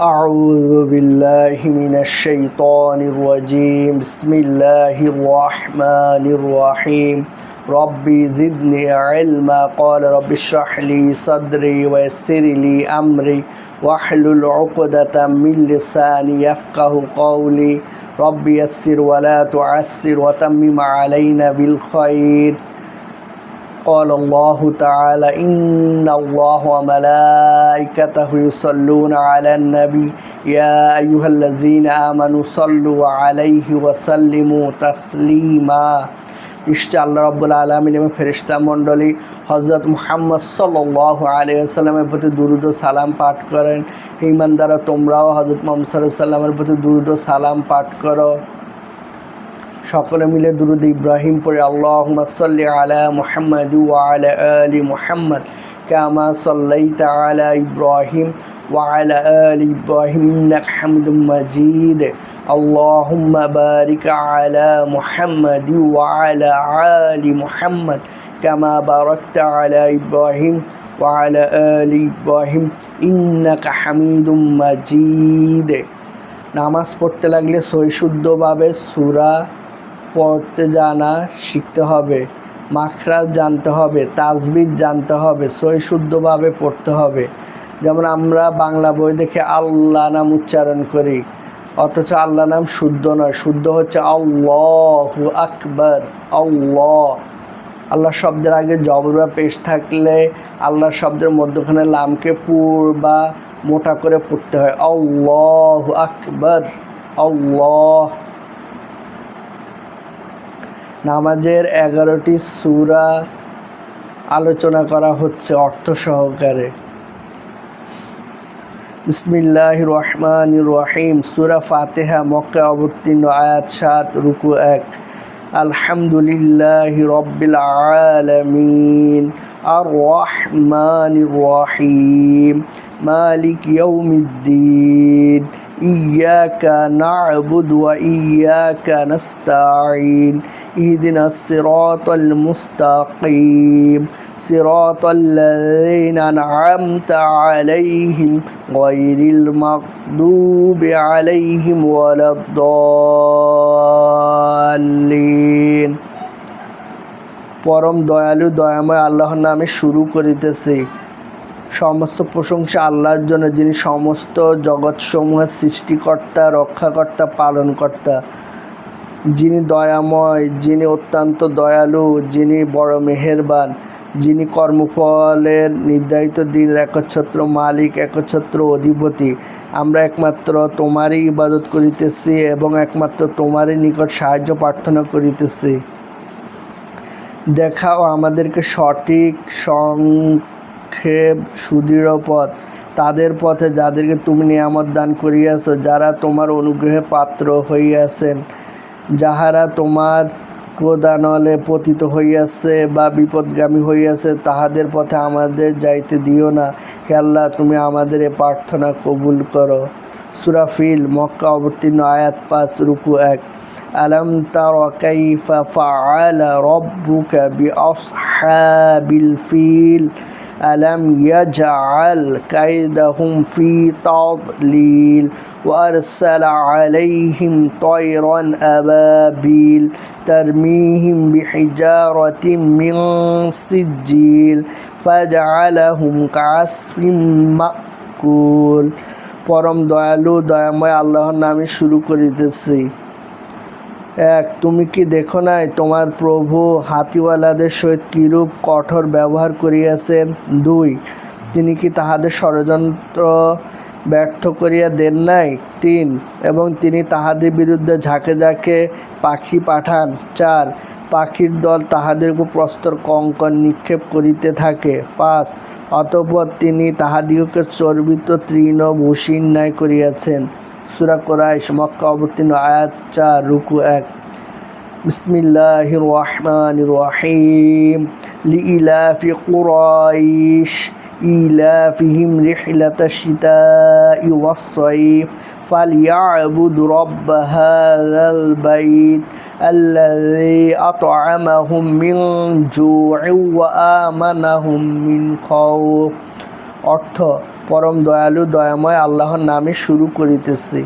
أعوذ بالله من الشيطان الرجيم. بسم الله الرحمن الرحيم. ربي زدني علما. قال رب اشرح لي صدري ويسر لي أمري. واحلل عقدة من لساني يفقه قولي. ربي يسر ولا تعسر وتمم علينا بالخير. قال الله تعالى إن الله وملائكته يصلون على النبي يا أيها الذين آمنوا صلوا عليه وسلموا تسليما নিশ্চয় আল্লাহ রব্বুল আলমিন এবং ফেরিস্তা মণ্ডলী হজরত মুহাম্মদ সাল্লাহ আলিয়াল্লামের প্রতি দুরুদ ও সালাম পাঠ করেন ইমানদারা তোমরাও হজরত মোহাম্মদ সাল্লাহ সাল্লামের প্রতি দুরুদ ও সালাম পাঠ করো সকলে মিলে দুরুদ ইব্রাহিম পড়ে আল্লাহ সাল্লি আলা মুহাম্মদ ওয়ালা আলি মুহাম্মদ কামা সাল্লাইতা আলা ইব্রাহিম وعلى آل إبراهيم إنك حميد مجيد اللهم بارك على محمد وعلى آل محمد كما باركت على إبراهيم وعلى آل إبراهيم إنك حميد مجيد নামাজ পড়তে লাগলে সহিশুদ্ধভাবে সুরা পড়তে জানা শিখতে হবে, মাখরাজ জানতে হবে তাজবিদ জানতে হবে সহিশুদ্ধভাবে পড়তে হবে। যেমন আমরা বাংলা বই দেখে আল্লাহ নাম উচ্চারণ করি, অথচ আল্লাহ নাম শুদ্ধ নয়, শুদ্ধ হচ্ছে আল্লাহ আকবর, আল্লাহ। আল্লাহ শব্দের আগে জবর বা পেশ থাকলে আল্লাহ শব্দের মধ্যখানে লামকে পুর বা মোটা করে পড়তে হয়, আল্লাহ আকবর, আল্লাহ। নামাজের এগারোটি সুরা আলোচনা করা হচ্ছে অর্থ সহকারে। বিসমিল্লাহ রহমান রহিম। সুরা ফাতেহা মক্কা অবতীর্ণ, আয়াত সাত, রুকু এক। আলহামদুলিল্লাহ রব্বিল আলমিন। আর রহমান রহিম। মালিক ইয়ৌমিদ্দিন إياك نعبد وإياك نستعين اهدنا الصراط المستقيم صراط الذين أنعمت عليهم غير المغضوب عليهم ولا الضالين পরম দয়ালু দয়াময় আল্লাহর নামে শুরু করিতেছি সমস্ত প্রশংসা আল্লাহর জন্য, যিনি সমস্ত জগৎসমূহের সৃষ্টিকর্তা, রক্ষাকর্তা, পালনকর্তা। যিনি দয়াময়, যিনি অত্যন্ত দয়ালু, যিনি বড় মেহেরবান, যিনি কর্মফলের নির্ধারিত দিন একচ্ছত্র মালিক, একচ্ছত্র অধিপতি। আমরা একমাত্র তোমারই ইবাদত করিতেছি এবং একমাত্র তোমারই নিকট সাহায্য প্রার্থনা করিতেছি। দেখাও আমাদেরকে সঠিক সং ক্ষেপ সুদৃঢ় পথ। তাদের পথে যাদেরকে তুমি নিয়ামত দান করিয়াছ, যারা তোমার অনুগ্রহে পাত্র হইয়াছেন, যাহারা তোমার ক্রোদানলে পতিত হইয়াছে বা বিপদগামী হইয়াছে, তাহাদের পথে আমাদের যাইতে দিও না। হে তুমি আমাদের এ প্রার্থনা কবুল করো। সুরাফিল মক্কা অবতীর্ণ আয়াত পাঁচ, রুকু এক। আলম তার কাইফা ফাআলা রব্বুকা বিআসহাবিল ফিল? ألم يجعل كيدهم في تضليل وأرسل عليهم طيرا أبابيل ترميهم بحجارة من سجيل فجعلهم كعصف مأكول পরম দয়ালু দয়াময় আল্লাহর নামে শুরু করিতেছি এক, তুমি কি দেখো নাই তোমার প্রভু হাতিওয়ালাদের সহিত কিরূপ কঠোর ব্যবহার করিয়াছেন? দুই, তিনি কি তাহাদের ষড়যন্ত্র ব্যর্থ করিয়া দেন নাই? তিন, এবং তিনি তাহাদের বিরুদ্ধে ঝাঁকে ঝাঁকে পাখি পাঠান। চার, পাখির দল তাহাদের উপর প্রস্তর কঙ্কন নিক্ষেপ করিতে থাকে। পাঁচ, অতঃপর তিনি তাহাদিগকে চর্বিত তৃণ ভূষির ন্যায় করিয়াছেন। সুরা কোরাইশ মক্কা অবতীর্ণ আয়াত চার রুকু এক বিসমিল্লাহ রহমান রহিম লিইলাফি কুরাইশ إيلافهم رحلة الشتاء والصيف فليعبد رب هذا البيت الذي أطعمهم من جوع وآمنهم من خوف অর্থ পরম দয়ালু, দয়াময় আল্লাহর নামে শুরু করিতেছি।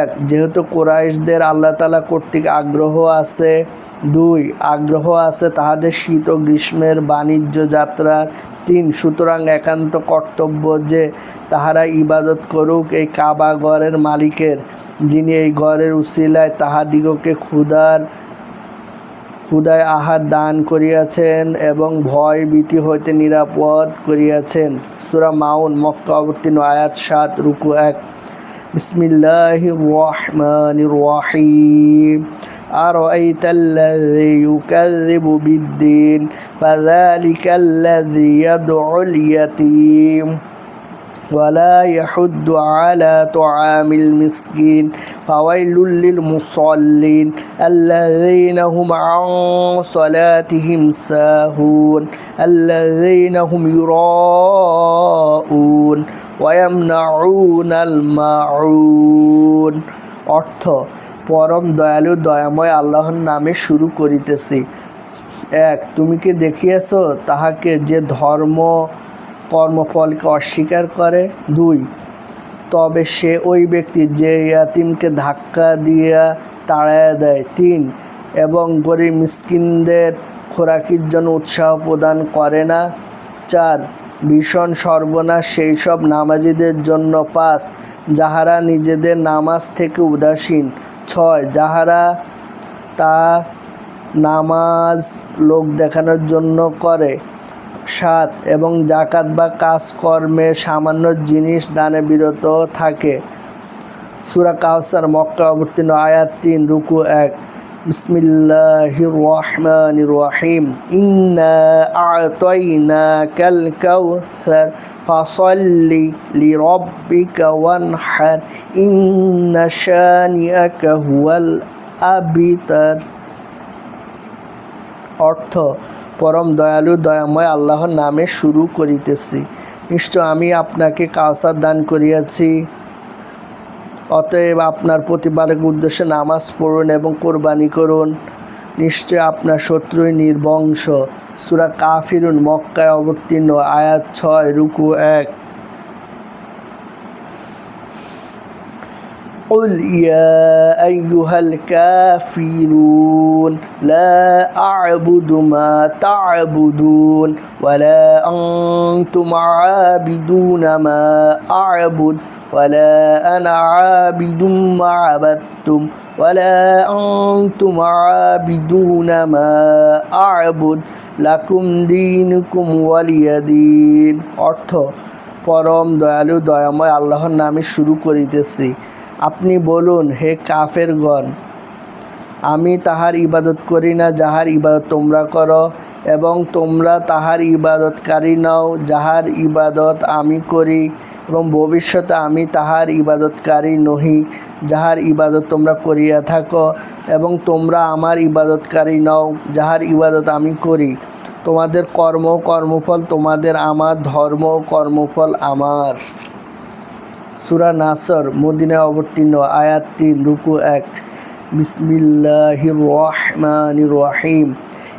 এক, যেহেতু কোরাইশদের আল্লাহ তালা কর্তৃক আগ্রহ আছে। দুই, আগ্রহ আছে তাহাদের শীত ও গ্রীষ্মের বাণিজ্য যাত্রার। তিন, সুতরাং একান্ত কর্তব্য যে তাহারা ইবাদত করুক এই কাবা গড়ের মালিকের, যিনি এই গড়ের উসিলায় তাহাদিগকে ক্ষুধার ক্ষুদায় আহার দান করিয়াছেন এবং ভয় ভীতি হইতে নিরাপদ করিয়াছেন সুরা মাউন মক্কা অবতীর্ণ আয়াত সাত রুকু এক বিসমিল্লাহ রহমান রহিম أرأيت الذي يكذب بالدين فذلك الذي يدعو اليتيم ولا يحد على طعام المسكين فويل للمصلين الذين هم عن صلاتهم ساهون الذين هم يراءون ويمنعون الماعون অর্থ পরম দয়ালু দয়াময় আল্লাহর নামে শুরু করিতেছি এক তুমি কি দেখিয়াছ তাহাকে যে ধর্ম কর্মফলকে অস্বীকার করে। দুই, তবে সে ওই ব্যক্তি যে ইয়াতিমকে ধাক্কা দিয়া তাড়াইয়া দেয়। তিন, এবং গরিব মিসকিনদের খোরাকির জন্য উৎসাহ প্রদান করে না। চার, ভীষণ সর্বনাশ সেই সব নামাজিদের জন্য। পাঁচ, যাহারা নিজেদের নামাজ থেকে উদাসীন। ছয়, যাহারা তা নামাজ লোক দেখানোর জন্য করে। সাত এবং জাকাত বা কাজকর্মে সামান্য জিনিস দানে বিরত থাকে। সুরা কাউসার মক্কা অবতীর্ণ আয়াত তিন, রুকু এক। আবিতার। অর্থ পরম দয়ালু, দয়াময় আল্লাহর নামে শুরু করিতেছি। নিশ্চয় আমি আপনাকে কাউসার দান করিয়াছি। অতএব আপনার প্রতিপালক উদ্দেশ্যে নামাজ পড়ুন এবং কোরবানি করুন। নিশ্চয় আপনার শত্রুই নির্বংশ। সুরা কাফিরুন, মক্কায় অবতীর্ণ, আয়াত ছয়, রুকু এক। قل يا أيها الكافرون لا أعبد ما تعبدون ولا أنتم عابدون ما أعبد ولا أنا عابد ما عبدتم ولا أنتم عابدون ما أعبد لكم دينكم ولي دين অর্থ পরম দয়ালু দয়াময় আল্লাহর নামে শুরু করিতেছি আপনি বলুন, হে কাফের গণ আমি তাহার ইবাদত করি না যাহার ইবাদত তোমরা করো, এবং তোমরা তাহার ইবাদতকারী নাও যাহার ইবাদত আমি করি, এবং ভবিষ্যতে আমি তাহার ইবাদতকারী নহি যাহার ইবাদত তোমরা করিয়া থাকো, এবং তোমরা আমার ইবাদতকারী নও যাহার ইবাদত আমি করি। তোমাদের কর্ম কর্মফল তোমাদের, আমার ধর্ম কর্মফল আমার। সুরা নাসর মদিনায় অবতীর্ণ আয়াত তিন রুকু এক বিসমিল্লাহির রহমানির রহিম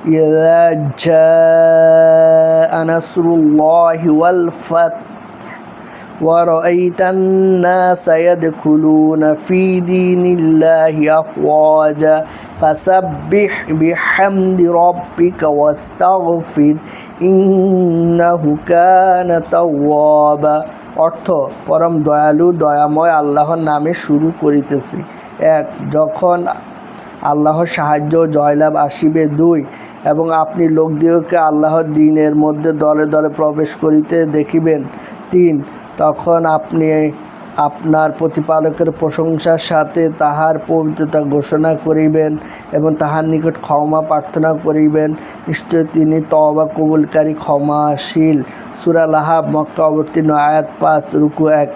إذا جاء نصر الله والفتح ورأيت الناس يدخلون في دين الله أفواجا فسبح بحمد ربك واستغفر অর্থ, পরম দয়ালু, দয়াময় আল্লাহর নামে শুরু করিতেছি। এক, যখন আল্লাহর সাহায্য জয়লাভ আসিবে, দুই, এবং আপনি লোকদিগকে আল্লাহর দিনের মধ্যে দলে দলে প্রবেশ করিতে দেখিবেন, তিন, তখন আপনি আপনার প্রতিপালকের প্রশংসার সাথে তাহার পবিত্রতা ঘোষণা করিবেন এবং তাহার নিকট ক্ষমা প্রার্থনা করিবেন। নিশ্চয় তিনি তবা কবুলকারী, ক্ষমাশীল। সুরা লাহাব, মক্কা অবতীর্ণ, আয়াত পাঁচ, রুকু এক।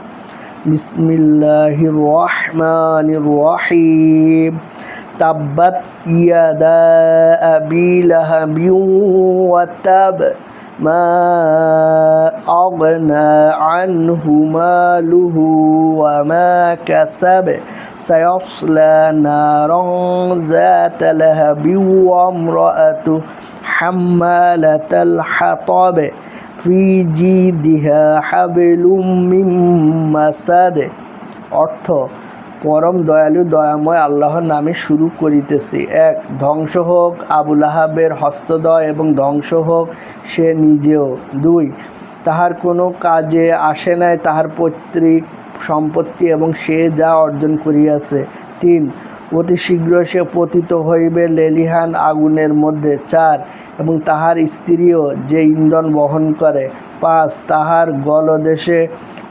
বিসমিল্লাহির তাব্বাত ইয়াদা আবি লাহাবিউ ওয়া ما أغنى عنه ماله وما كسب سيصلى نارا ذات لهب وامرأته حمالة الحطب ফি জিদিহা হাবলুম মিন মাসাদ অর্থ পরম দয়ালু দয়াময় আল্লাহর নামে শুরু করিতেছি। এক, ধ্বংস হোক আবুল আহাবের হস্তদয় এবং ধ্বংস হোক, সে নিজেও। দুই, তাহার কোনো কাজে আসে নাই, তাহার পৈতৃক সম্পত্তি এবং সে যা অর্জন করিয়াছে। তিন, অতি শীঘ্র সে পতিত হইবে লেলিহান আগুনের মধ্যে। চার, এবং তাহার স্ত্রীও যে ইন্ধন বহন করে। পাঁচ, তাহার গলদেশে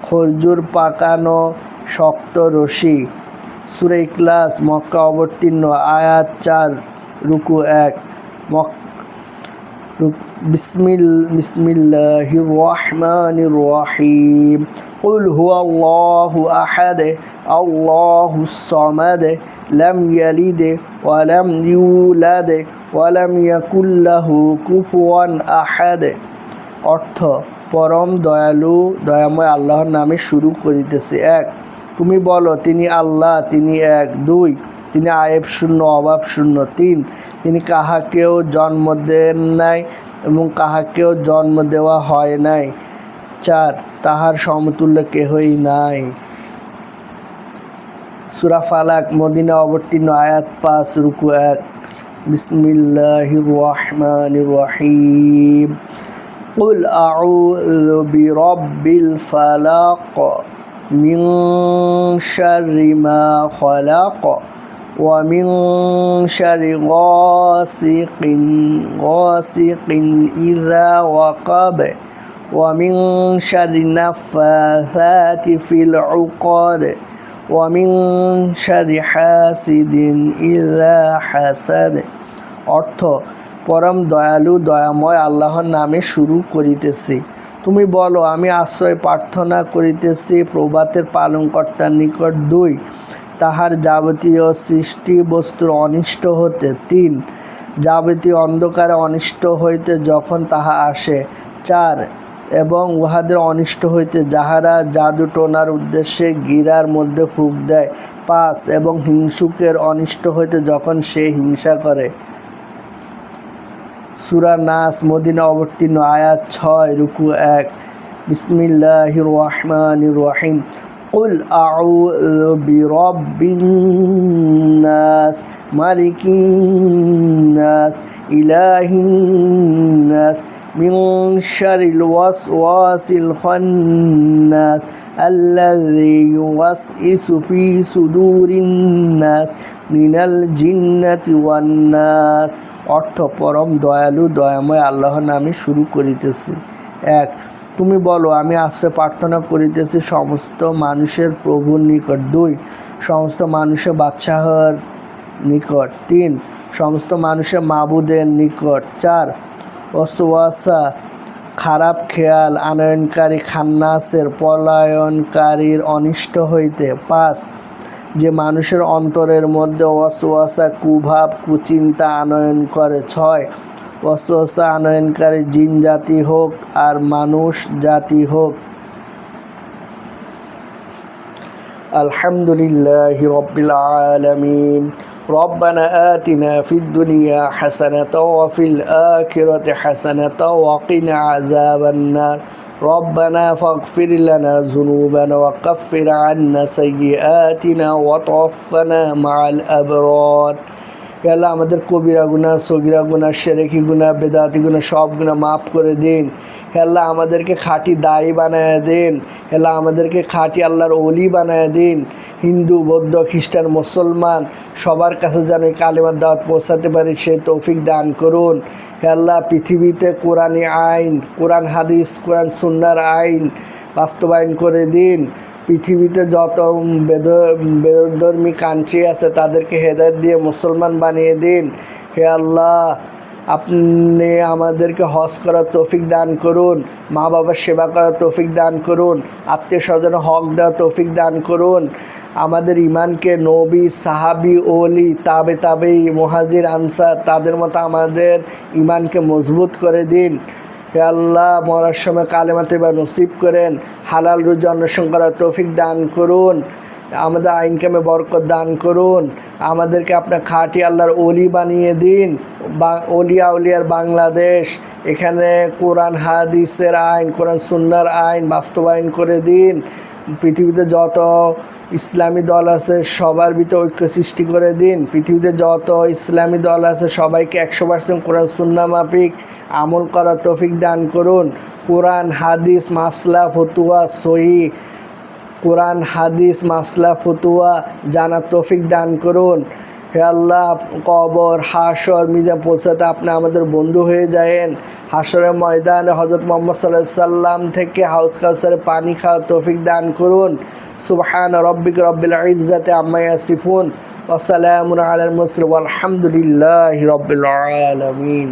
খরজুর পাকানো শক্ত রশি। সুরে ইখলাস মক্কা অবতীর্ণ আয়াত চার রুকু এক মক বিসমিল বিসমিল্লাহির রহমানির রহিম قل هو الله أحد الله الصمد لم يلد ولم يولد ولم يكن له كفوا أحد অর্থ পরম দয়ালু দয়াময় আল্লাহর নামে শুরু করিতেছে এক তুমি বলো তিনি আল্লাহ তিনি এক দুই তিনি আয়েব শূন্য অভাব শূন্য তিন তিনি কাহাকেও জন্ম দেন নাই এবং কাহাকেও জন্ম দেওয়া হয় নাই চার তাহার সমতুল্য কেহই নাই সুরা ফালাক মদিনা অবতীর্ণ আয়াত পাঁচ রুকু এক বিসমিল্লাহির রহমানির রহিম قل أعوذ برب الفلق من شر ما خلق ومن شر غاسق غاسق إذا وقب ومن شر النفاثات في العقد ومن شر حاسد إذا حسد অর্থ পরম দয়ালু দয়াময় আল্লাহর নামে শুরু করিতেছি তুমি বলো, আমি আশ্রয় প্রার্থনা করিতেছি প্রভাতের পালনকর্তার নিকট দুই। তাহার যাবতীয় সৃষ্টি বস্তুর অনিষ্ট হতে। তিন, যাবতীয় অন্ধকারে অনিষ্ট হইতে যখন তাহা আসে। চার, এবং উহাদের অনিষ্ট হইতে যাহারা জাদু টোনার উদ্দেশ্যে গিরার মধ্যে ফুক দেয়। পাঁচ, এবং হিংসুকের অনিষ্ট হইতে যখন সে হিংসা করে। সুরা নাস মদিনা অবতীর্ণ আয়াত ছয় রুকু এক বিসমিল্লাহ রহমান রহিম قل أعوذ برب الناس ملك الناس إله الناس من شر الوسواس الخناس الذي يوسوس في صدور الناس من الجنة والناس অর্থ পরম দয়ালু দয়াময় আল্লাহর নামে শুরু করিতেছি এক তুমি বলো আমি আশ্রয় প্রার্থনা করিতেছি সমস্ত মানুষের প্রভুর নিকট দুই সমস্ত মানুষের বাদশাহর নিকট তিন সমস্ত মানুষের মাবুদের নিকট চার অসোয়াসা খারাপ খেয়াল, আনয়নকারী খান্নাসের পলায়নকারীর অনিষ্ট হইতে। পাঁচ, যে মানুষের অন্তরের মধ্যে অসোয়াসা কুভাব, কুচিন্তা আনয়ন করে। ছয় অসোয়াসা আনয়নকারী জিন জাতি হোক আর মানুষ জাতি হোক। আলহামদুলিল্লাহ রব্বিল আলামিন। ربنا آتنا في الدنيا حسنة وفي الآخرة حسنة وقنا عذاب النار. ربنا فاغفر لنا ذنوبنا وكفر عنا سيئاتنا وتوفنا مع الأبرار. আল্লাহ, আমাদের কবিরা গুণা সগিরা গুণা সেরেকি গুণা বেদাতি গুণা সব গুণা মাফ করে দিন। আল্লাহ, আমাদেরকে খাঁটি দায়ী বানায় দিন। আল্লাহ, আমাদেরকে খাঁটি আল্লাহর অলি বানায় দিন। হিন্দু, বৌদ্ধ, খ্রিস্টান, মুসলমান, সবার কাছে যেন কালিমার দাওয়াত পৌঁছাতে পারি, সে তৌফিক দান করুন। আল্লাহ, পৃথিবীতে কোরআনী আইন, কোরআন হাদিস, কোরআন সুন্নার আইন বাস্তবায়ন করে দিন। পৃথিবীতে যত বেদ বেদধর্মী কান্ট্রি আছে, তাদেরকে হেদায়ত দিয়ে মুসলমান বানিয়ে দিন। হে আল্লাহ, আপনি আমাদেরকে হজ করার তৌফিক দান করুন মা বাবার সেবা করার তৌফিক দান করুন আত্মীয় স্বজন হক দেওয়ার তৌফিক দান করুন। আমাদের ইমানকে নবী, সাহাবি, ওলি, তাবে তাবে মহাজির, আনসার, তাদের মতো আমাদের ইমানকে মজবুত করে দিন। হে আল্লাহ, মরার সময় কালেমাতে বা নসিব করেন, হালাল রুজি অন্বেষণ করার তৌফিক দান করুন, আমাদের আইনকামে বরকত দান করুন, আমাদেরকে আপনার খাঁটি আল্লাহর অলি বানিয়ে দিন, বা অলিয়া উলিয়ার বাংলাদেশ, এখানে কোরআন, হাদিসের আইন, কোরআন, সুন্নার আইন বাস্তবায়ন করে দিন, পৃথিবীতে যত ইসলামী দল আছে, সবার ভিতরে ঐক্য সৃষ্টি করে দিন। পৃথিবীতে যত ইসলামী দল আছে, সবাইকে একশো পার্সেন্ট কোরআন সুন্না মাফিক, আমল করার তৌফিক দান করুন। কোরআন, হাদিস, মাসলা, ফতুয়া, সহি। কোরআন, হাদিস, মাসলা, ফতুয়া জানার তফিক দান করুন। হে আল্লাহ, কবর, হাসর, মিজান পৌঁছাতে আপনি আমাদের বন্ধু হয়ে যায়েন। হাসরের ময়দানে হজরত মোহাম্মদ সাল্লাহ সাল্লাম থেকে হাউস কাউসারে পানি খাওয়া তৌফিক দান করুন। সুবহান রব্বিক রব্বিল ইজ্জাতে আম্মাইয়া সিফুন আসসালামু আলাল মুসলিম আলহামদুলিল্লাহি রব্বিল আলামিন।